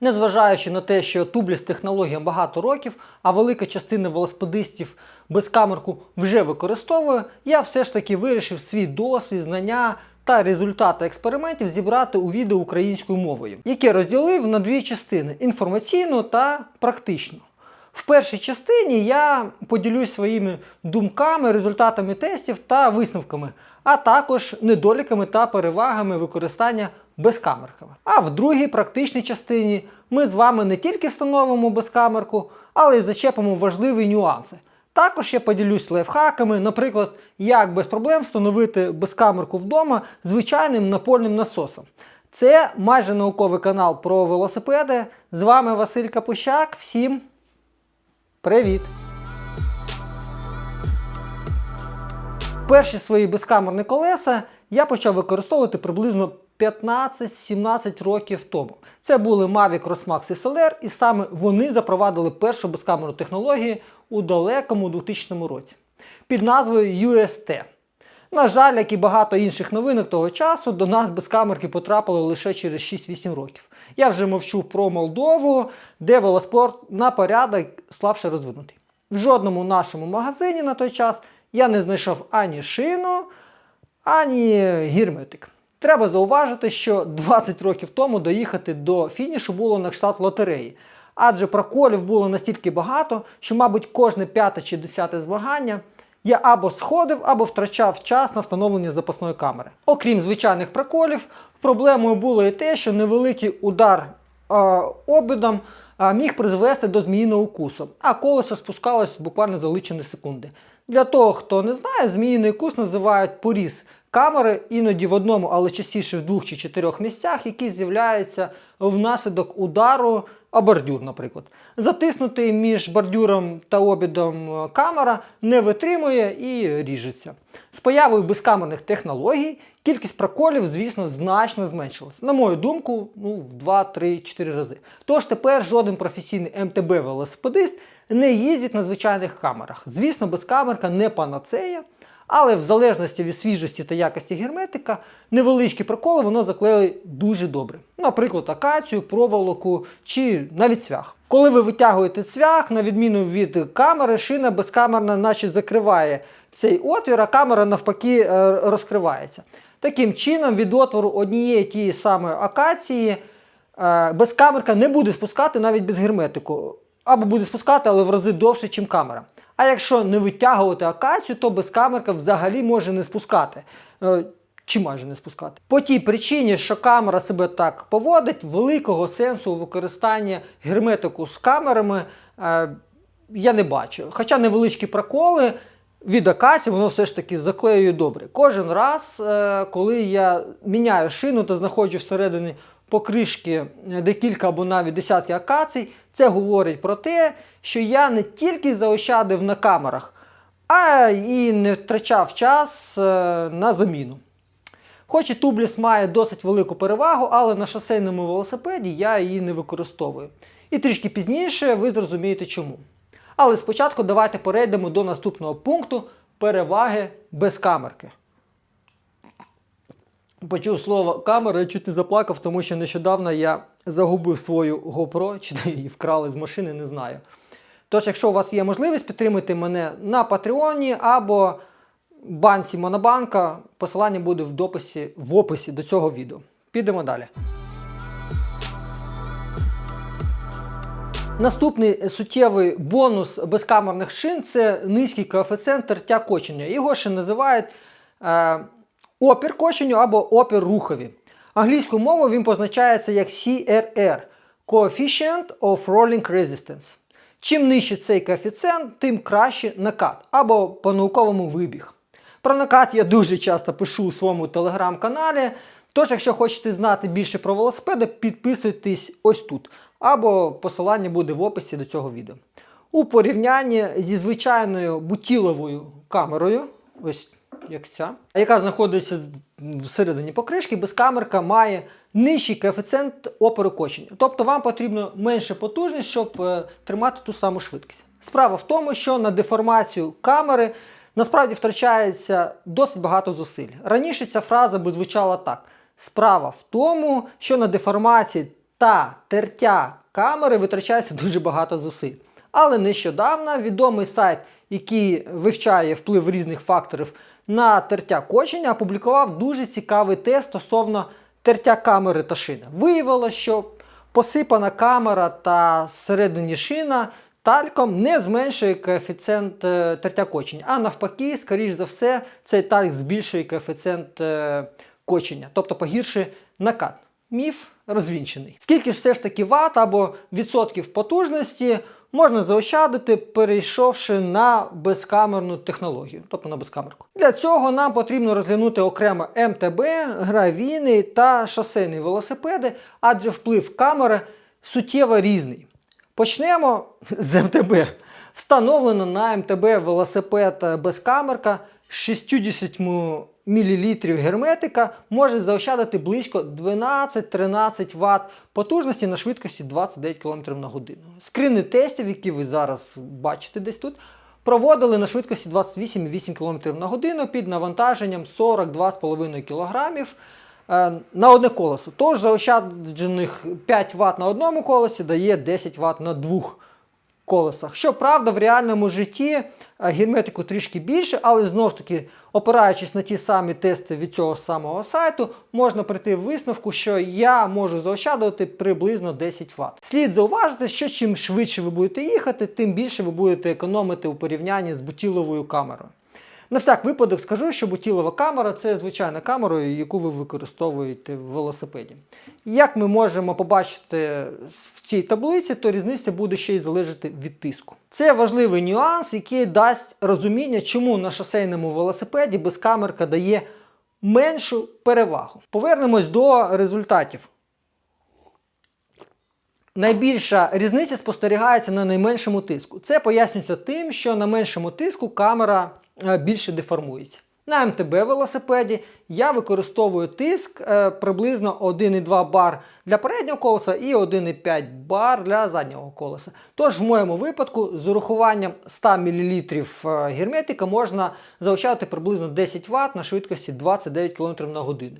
Незважаючи на те, що тубліс технологіям багато років, а велика частина велосипедистів безкамерку вже використовує, я все ж таки вирішив свій досвід, знання та результати експериментів зібрати у відео українською мовою, яке розділив на дві частини інформаційну та практичну. В першій частині я поділюсь своїми думками, результатами тестів та висновками, а також недоліками та перевагами використання безкамерками. А в другій практичній частині ми з вами не тільки встановимо безкамерку, але й зачепимо важливі нюанси. Також я поділюсь лайфхаками, наприклад, як без проблем встановити безкамерку вдома звичайним напольним насосом. Це майже науковий канал про велосипеди. З вами Василь Капущак. Всім привіт! Перші свої безкамерні колеса я почав використовувати приблизно 15-17 років тому. Це були Mavic Crossmax SLR, і саме вони запровадили першу безкамерну технологію у далекому 2000 році під назвою UST. На жаль, як і багато інших новинок того часу, до нас безкамерки потрапили лише через 6-8 років. Я вже мовчу про Молдову, де велоспорт на порядок слабше розвинутий. В жодному нашому магазині на той час я не знайшов ані шину, ані гірметик. Треба зауважити, що 20 років тому доїхати до фінішу було на кшталт лотереї. Адже проколів було настільки багато, що, мабуть, кожне п'яте чи десяте змагання я або сходив, або втрачав час на встановлення запасної камери. Окрім звичайних проколів, проблемою було і те, що невеликий удар е, обідом е, міг призвести до зміїного укусу, а колесо спускалось буквально за лічені секунди. Для того, хто не знає, зміїний укус називають поріз камери іноді в одному, але частіше в двох чи чотирьох місцях, які з'являються внаслідок удару а бордюр, наприклад. Затиснутий між бордюром та обідом е, камера не витримує і ріжеться. З появою безкамерних технологій кількість проколів, звісно, значно зменшилась. На мою думку, ну, в 2, 3, 4 рази. Тож тепер жоден професійний МТБ-велосипедист не їздить на звичайних камерах. Звісно, безкамерка не панацея. Але в залежності від свіжості та якості герметика, невеличкі проколи воно заклеїли дуже добре. Наприклад, акацію, проволоку чи навіть цвях. Коли ви витягуєте цвях, на відміну від камери, шина безкамерна наче закриває цей отвір, а камера навпаки е, розкривається. Таким чином, від отвору однієї тієї самої акації е, безкамерка не буде спускати навіть без герметику. Або буде спускати, але в рази довше, ніж камера. А якщо не витягувати акацію, то безкамерка взагалі може не спускати. Е, Чи майже не спускати. По тій причині, що камера себе так поводить, великого сенсу у використанні герметику з камерами е, я не бачу. Хоча невеличкі проколи від акації воно все ж таки заклеює добре. Кожен раз, е, коли я міняю шину та знаходжу всередині покришки декілька або навіть десятки акацій, це говорить про те, що я не тільки заощадив на камерах, а і не втрачав час е, на заміну. Хоч і тубліс має досить велику перевагу, але на шосейному велосипеді я її не використовую. І трішки пізніше ви зрозумієте чому. Але спочатку давайте перейдемо до наступного пункту переваги без камерки. Почув слово камера, я чуть не заплакав, тому що нещодавно я загубив свою GoPro, чи її вкрали з машини, не знаю. Тож, якщо у вас є можливість, підтримайте мене на Патреоні або банці Монобанка, посилання буде в дописі, в описі до цього відео. Підемо далі. Наступний суттєвий бонус безкамерних шин це низький коефіцієнт тертя кочення. Його ще називають е, опір коченню або опір рухові. Англійською мовою він позначається як CRR Coefficient of Rolling Resistance. Чим нижче цей коефіцієнт, тим краще накат або по-науковому вибіг. Про накат я дуже часто пишу у своєму телеграм-каналі. Тож, якщо хочете знати більше про велосипеди, підписуйтесь ось тут. Або посилання буде в описі до цього відео. У порівнянні зі звичайною бутіловою камерою, ось як ця, яка знаходиться всередині покришки, безкамерка має нижчий коефіцієнт опору кочення. Тобто вам потрібно менше потужність, щоб е, тримати ту саму швидкість. Справа в тому, що на деформацію камери насправді втрачається досить багато зусиль. Раніше ця фраза би звучала так: справа в тому, що на деформації та тертя камери витрачається дуже багато зусиль. Але нещодавно відомий сайт, який вивчає вплив різних факторів на тертя кочення, опублікував дуже цікавий тест стосовно тертя камери та шини. Виявилося, що посипана камера та всередині шина тальком не зменшує коефіцієнт е, тертя кочення, а навпаки, скоріш за все, цей тальк збільшує коефіцієнт е, кочення, тобто погіршує накат. Міф розвінчений. Скільки ж все ж таки ват або відсотків потужності можна заощадити, перейшовши на безкамерну технологію, тобто на безкамерку. Для цього нам потрібно розглянути окремо МТБ, гравійний та шосейний велосипеди, адже вплив камери суттєво різний. Почнемо з МТБ. Встановлено на МТБ велосипед безкамерка з 60 мл герметика може заощадити близько 12-13 Вт потужності на швидкості 29 км на годину. Скрини тестів, які ви зараз бачите десь тут, проводили на швидкості 28,8 км на годину під навантаженням 42,5 кг е, на одне колесо. Тож заощаджених 5 Вт на одному колесі дає 10 Вт на двох колесах. Щоправда, в реальному житті е, герметику трішки більше, але знов таки, опираючись на ті самі тести від цього самого сайту, можна прийти в висновку, що я можу заощадувати приблизно 10 Вт. Слід зауважити, що чим швидше ви будете їхати, тим більше ви будете економити у порівнянні з бутіловою камерою. На всяк випадок скажу, що бутілова камера це звичайна камера, яку ви використовуєте в велосипеді. Як ми можемо побачити в цій таблиці, то різниця буде ще й залежати від тиску. Це важливий нюанс, який дасть розуміння, чому на шосейному велосипеді безкамерка дає меншу перевагу. Повернемось до результатів. Найбільша різниця спостерігається на найменшому тиску. Це пояснюється тим, що на меншому тиску камера більше деформується. На МТБ велосипеді я використовую тиск е, приблизно 1,2 бар для переднього колеса і 1,5 бар для заднього колеса. Тож в моєму випадку з урахуванням 100 мл герметика можна заощадити приблизно 10 Вт на швидкості 29 км на годину.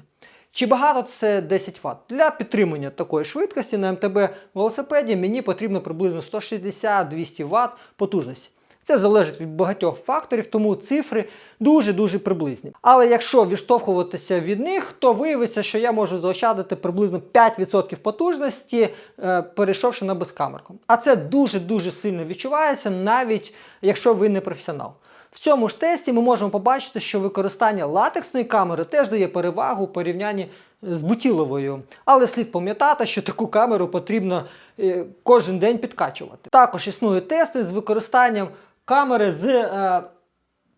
Чи багато це 10 Вт? Для підтримання такої швидкості на МТБ велосипеді мені потрібно приблизно 160-200 Вт потужності. Це залежить від багатьох факторів, тому цифри дуже-дуже приблизні. Але якщо відштовхуватися від них, то виявиться, що я можу заощадити приблизно 5% потужності, е, перейшовши на безкамерку. А це дуже-дуже сильно відчувається, навіть якщо ви не професіонал. В цьому ж тесті ми можемо побачити, що використання латексної камери теж дає перевагу у порівнянні з бутіловою. Але слід пам'ятати, що таку камеру потрібно е, кожен день підкачувати. Також існують тести з використанням камери з е,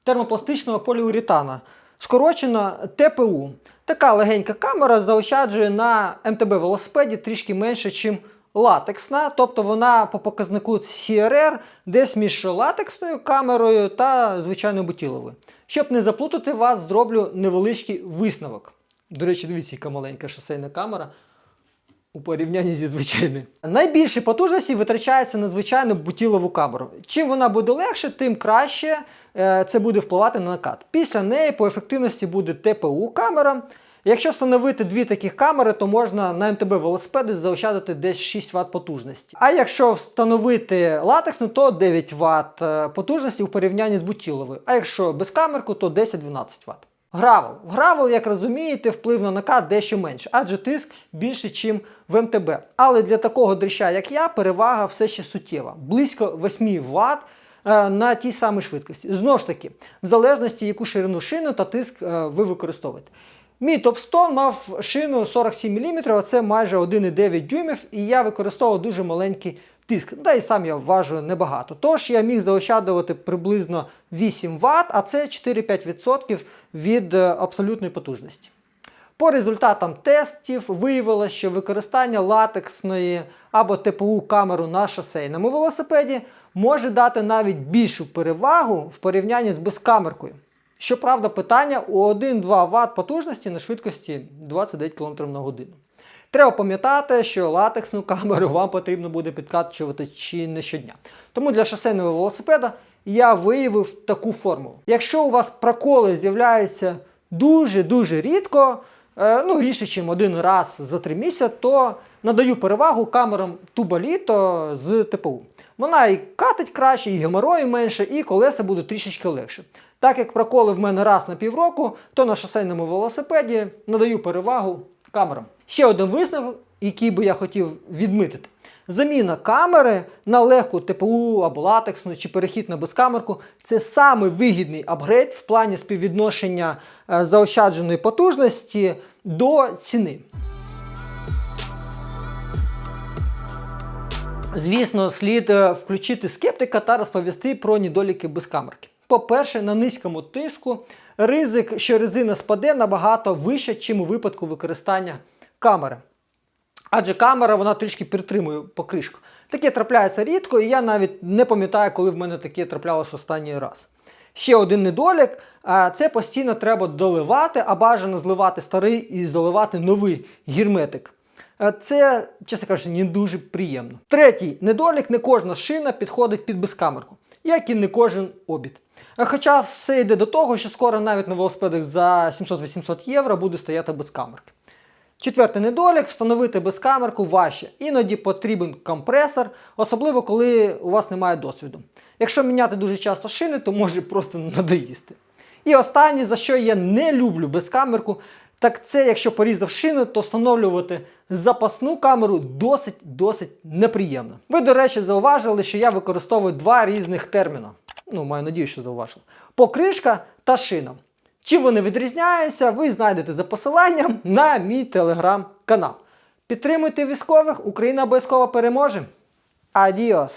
термопластичного поліуретана, скорочено ТПУ. Така легенька камера заощаджує на МТБ велосипеді трішки менше, ніж латексна, тобто вона по показнику CRR десь між латексною камерою та звичайною бутіловою. Щоб не заплутати вас, зроблю невеличкий висновок. До речі, дивіться, яка маленька шосейна камера у порівнянні зі звичайною. Найбільше потужності витрачається на звичайну бутілову камеру. Чим вона буде легше, тим краще е, це буде впливати на накат. Після неї по ефективності буде ТПУ камера. Якщо встановити дві таких камери, то можна на МТБ велосипеди заощадити десь 6 Вт потужності. А якщо встановити латексну, то 9 Вт е, потужності у порівнянні з бутіловою. А якщо без камерку, то 10-12 Вт. Гравел. Гравел, як розумієте, вплив на накат дещо менше, адже тиск більше, ніж в МТБ. Але для такого дрища, як я, перевага все ще суттєва. Близько 8 Вт е, на тій самій швидкості. Знову ж таки, в залежності, яку ширину шину та тиск е, ви використовуєте. Мій топстон мав шину 47 мм, а це майже 1,9 дюймів, і я використовував дуже маленький тиск. Та і сам я вважаю небагато. Тож я міг заощаджувати приблизно 8 Вт, а це 4-5% від е, абсолютної потужності. По результатам тестів виявилося, що використання латексної або ТПУ камеру на шосейному велосипеді може дати навіть більшу перевагу в порівнянні з безкамеркою. Щоправда, питання у 1-2 Вт потужності на швидкості 29 км на годину. Треба пам'ятати, що латексну камеру вам потрібно буде підкачувати чи не щодня. Тому для шосейного велосипеда я виявив таку формулу. Якщо у вас проколи з'являються дуже-дуже рідко, е, ну рідше, ніж один раз за три місяці, то надаю перевагу камерам Тубаліто з ТПУ. Вона і катить краще, і геморою менше, і колеса будуть трішечки легше. Так як проколи в мене раз на півроку, то на шосейному велосипеді надаю перевагу камерам. Ще один висновок, який би я хотів відмітити. Заміна камери на легку ТПУ або латексну чи перехід на безкамерку це самий вигідний апгрейд в плані співвідношення е, заощадженої потужності до ціни. Звісно, слід е, включити скептика та розповісти про недоліки безкамерки. По-перше, на низькому тиску ризик, що резина спаде набагато вище, ніж у випадку використання камери. Адже камера вона трішки підтримує покришку. Таке трапляється рідко, і я навіть не пам'ятаю, коли в мене таке траплялося останній раз. Ще один недолік це постійно треба доливати, а бажано зливати старий і заливати новий герметик. Е, Це, чесно кажучи, не дуже приємно. Третій недолік: не кожна шина підходить під безкамерку, як і не кожен обід. Е, Хоча все йде до того, що скоро навіть на велосипедах за 700-800 євро буде стояти безкамерки. Четвертий недолік встановити безкамерку важче. Іноді потрібен компресор, особливо коли у вас немає досвіду. Якщо міняти дуже часто шини, то може просто надоїсти. І останнє, за що я не люблю безкамерку, так це якщо порізав шину, то встановлювати запасну камеру досить-досить неприємно. Ви, до речі, зауважили, що я використовую два різних терміни. Ну, маю надію, що зауважили. Покришка та шина. Чим вони відрізняються, ви знайдете за посиланням на мій телеграм-канал. Підтримуйте військових, Україна обов'язково переможе. Адіос!